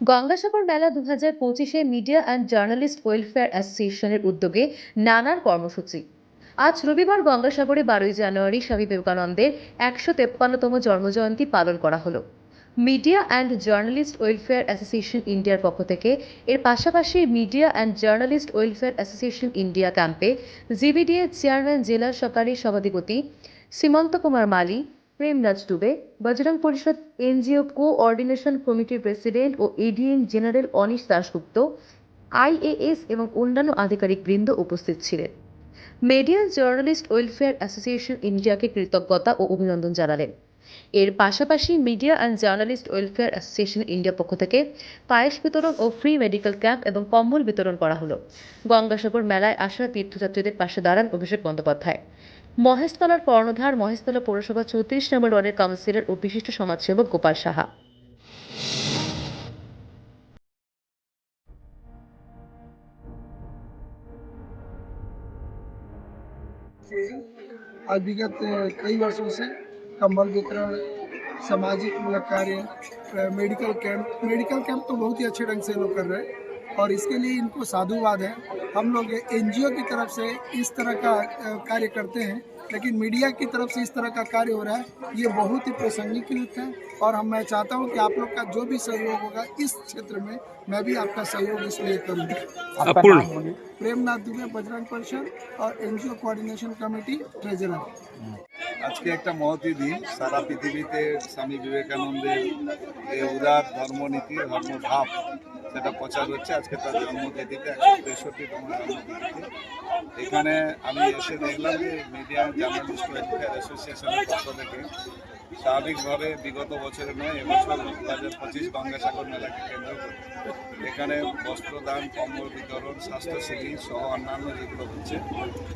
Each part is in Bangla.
গঙ্গাসাগর মেলা দু হাজার পঁচিশে মিডিয়া অ্যান্ড জার্নালিস্ট ওয়েলফেয়ার অ্যাসোসিয়েশনের উদ্যোগে নানান কর্মসূচি। আজ রবিবার গঙ্গাসাগরে বারোই জানুয়ারি স্বামী বিবেকানন্দের একশো তেপ্পান্নতম জন্মজয়ন্তী পালন করা হলো। Media and journalist welfare association ইন্ডিয়ার পক্ষ থেকে এর পাশাপাশি media and journalist welfare association India ক্যাম্পে জিবিডিএ চেয়ারম্যান জেলা সরকারি সভাধিপতি সীমন্ত কুমার মালি প্রেমরাজ দুবে, বজরং পরিষদ এনজিও কোঅর্ডিনেশন কমিটির প্রেসিডেন্ট ও ADN general Anish Dasgupta, IAS এবং অন্যান্য আধিকারিক বৃন্দ উপস্থিত ছিলেন। মিডিয়া জার্নালিস্ট ওয়েলফেয়ার অ্যাসোসিয়েশন ইন্ডিয়াকে কৃতজ্ঞতা ও অভিনন্দন জানালেন। এর পাশাপাশি media and journalist welfare association India পক্ষ থেকে পায়েস বিতরণ ও ফ্রি মেডিকেল ক্যাম্প এবং কম্বল বিতরণ করা হলো। গঙ্গাসাগর মেলায় আসা তীর্থযাত্রীদের পাশে দাঁড়ান অভিষেক বন্দ্যোপাধ্যায়। মহেশতলার কর্ণধার মহেশতলা পৌরসভা চৌত্রিশ নম্বর ওয়ার্ডের কাউন্সিলর ও বিশিষ্ট সমাজসেবক গোপাল সাহা आज विगत कई वर्षों से कंबल वितरण सामाजिक मूलक कार्य अ, मेडिकल कैंप मेडिकल कैंप तो बहुत ही अच्छे ढंग से लोग कर रहे हैं और इसके लिए इनको साधुवाद है हम लोग एनजीओ की तरफ से इस तरह का अ, कार्य करते हैं लेकिन मीडिया की तरफ से इस तरह का कार्य हो रहा है ये बहुत ही प्रासंगिक है और हम मैं चाहता हूँ कि आप लोग का जो भी सहयोग होगा इस क्षेत्र में मैं भी आपका सहयोग इसलिए करूँगा आपका नाम बोलिए प्रेमनाथ दुबे बजरंग परिषद और एनजीओ कोऑर्डिनेशन कमेटी ट्रेजरर আজকে একটা মহতি দিন সারা পৃথিবীতে স্বামী বিবেকানন্দের যে উদার ধর্মনীতি ধর্মভাব সেটা প্রচার হচ্ছে। আজকে তার জন্মতিথিতে একশো তেষট্টিতম জন্মতিথিতে এখানে আমি এসে দেখলাম যে মিডিয়া জার্নালিস্ট ওয়েলফেয়ার অ্যাসোসিয়েশনের পক্ষ থেকে স্বাভাবিকভাবে বিগত বছরে নয়, এবছর দু হাজার পঁচিশ গঙ্গাসাগর মেলাকে কেন্দ্র করে। এখানে বস্ত্রদান, কম্বল বিতরণ স্বাস্থ্য স্বাস্থ্যসেবী সহ অন্যান্য যেগুলো হচ্ছে,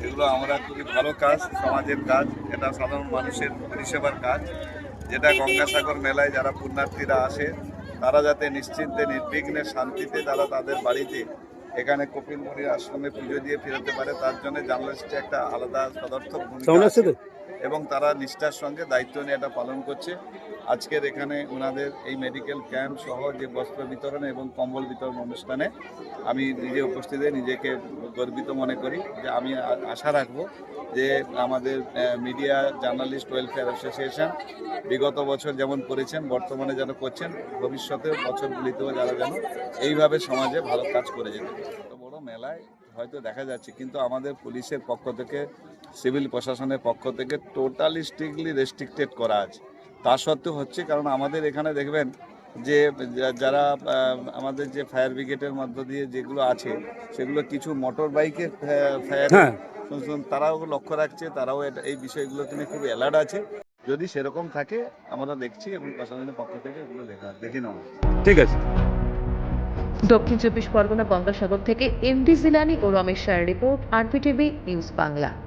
এগুলো আমরা খুবই ভালো কাজ, সমাজের কাজ, এটা সাধারণ মানুষের পরিষেবার কাজ। যেটা গঙ্গাসাগর মেলায় যারা পুণ্যার্থীরা আসে তারা যাতে নিশ্চিন্তে নির্বিঘ্নে শান্তিতে তারা তাদের বাড়িতে এখানে কপিল মুনির আশ্রমে পুজো দিয়ে ফিরতে পারে তার জন্য জার্নালিস্টের একটা আলাদা সদর্থক ভূমিকা এবং তারা নিষ্ঠার সঙ্গে দায়িত্ব নিয়ে এটা পালন করছে। আজকের এখানে ওনাদের এই মেডিকেল ক্যাম্প সহ যে বস্ত্র বিতরণ এবং কম্বল বিতরণ অনুষ্ঠানে আমি নিজে উপস্থিত নিজেকে গর্বিত মনে করি যে আমি আশা রাখব যে আমাদের মিডিয়া জার্নালিস্ট ওয়েলফেয়ার অ্যাসোসিয়েশন বিগত বছর যেমন করেছেন, বর্তমানে যেন করছেন ভবিষ্যতে বছরগুলিতেও যারা যেন এইভাবে সমাজে ভালো কাজ করে যেতে তো বড় মেলায় হয়তো দেখা যাচ্ছে কিন্তু আমাদের পুলিশের পক্ষ থেকে সিভিল প্রশাসনের পক্ষ থেকে টোটালি স্ট্রিক্টলি রেস্ট্রিক্টেড করা আছে। তা সত্ত্বেও হচ্ছে কারণ আমাদের এখানে দেখবেন যে যারা আমাদের যে ফায়ার ব্রিগেডের মধ্য দিয়ে যেগুলো আছে সেগুলো কিছু মোটর বাইকের ফায়ার তারাও লক্ষ্য রাখছে তারাও এটা- এই বিষয়গুলোকে নিয়ে খুব অ্যালার্ট আছে। যদি সেরকম থাকে আমরা দেখছি এবং প্রশাসনের পক্ষ থেকে এগুলো দেখা দেখে নেওয়া ঠিক আছে। দক্ষিণ চব্বিশ পরগনা, গঙ্গাসাগর থেকে এম ডি জিলানি ও রমেশ সাহার রিপোর্ট, আরপিটিভি, নিউজ বাংলা।